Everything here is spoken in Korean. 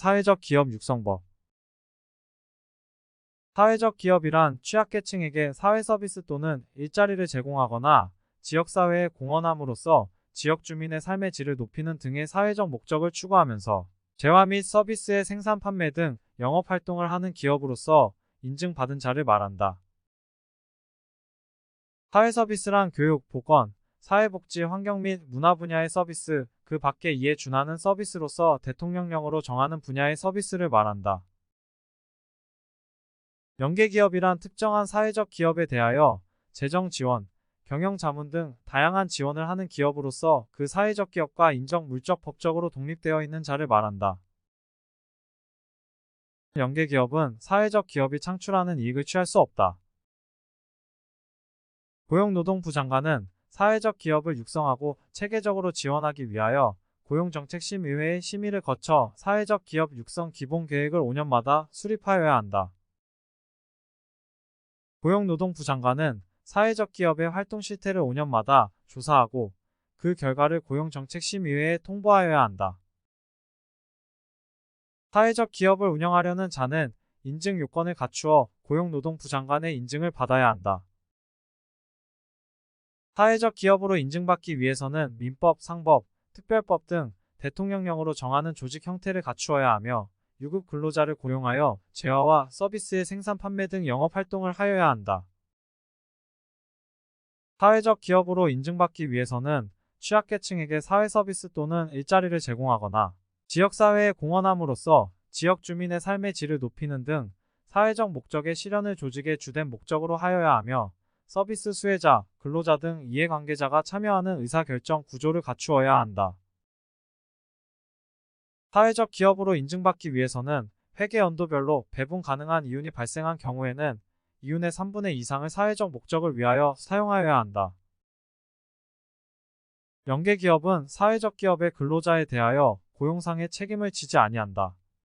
사회적 기업 육성법 사회적 기업이란 취약계층에게 사회 서비스 또는 일자리를 제공하거나 지역사회에 공헌함으로써 지역 주민의 삶의 질을 높이는 등의 사회적 목적을 추구하면서 재화 및 서비스의 생산 판매 등 영업 활동을 하는 기업으로서 인증받은 자를 말한다. 사회 서비스란 교육, 보건, 사회복지, 환경 및 문화 분야의 서비스, 그 밖에 이에 준하는 서비스로서 대통령령으로 정하는 분야의 서비스를 말한다. 연계기업이란 특정한 사회적 기업에 대하여 재정 지원, 경영 자문 등 다양한 지원을 하는 기업으로서 그 사회적 기업과 인정 물적 법적으로 독립되어 있는 자를 말한다. 연계기업은 사회적 기업이 창출하는 이익을 취할 수 없다. 고용노동부 장관은 사회적 기업을 육성하고 체계적으로 지원하기 위하여 고용정책심의회의 심의를 거쳐 사회적 기업 육성 기본 계획을 5년마다 수립하여야 한다. 고용노동부 장관은 사회적 기업의 활동 실태를 5년마다 조사하고 그 결과를 고용정책심의회에 통보하여야 한다. 사회적 기업을 운영하려는 자는 인증 요건을 갖추어 고용노동부 장관의 인증을 받아야 한다. 사회적 기업으로 인증받기 위해서는 민법, 상법, 특별법 등 대통령령으로 정하는 조직 형태를 갖추어야 하며 유급 근로자를 고용하여 재화와 서비스의 생산 판매 등 영업 활동을 하여야 한다. 사회적 기업으로 인증받기 위해서는 취약계층에게 사회 서비스 또는 일자리를 제공하거나 지역사회에 공헌함으로써 지역 주민의 삶의 질을 높이는 등 사회적 목적의 실현을 조직의 주된 목적으로 하여야 하며 서비스 수혜자, 근로자 등 이해관계자가 참여하는 의사결정 구조를 갖추어야 한다. 사회적 기업으로 인증받기 위해서는 회계 연도별로 배분 가능한 이윤이 발생한 경우에는 이윤의 3분의 2 이상을 사회적 목적을 위하여 사용하여야 한다. 연계기업은 사회적 기업의 근로자에 대하여 고용상의 책임을 지지 아니한다.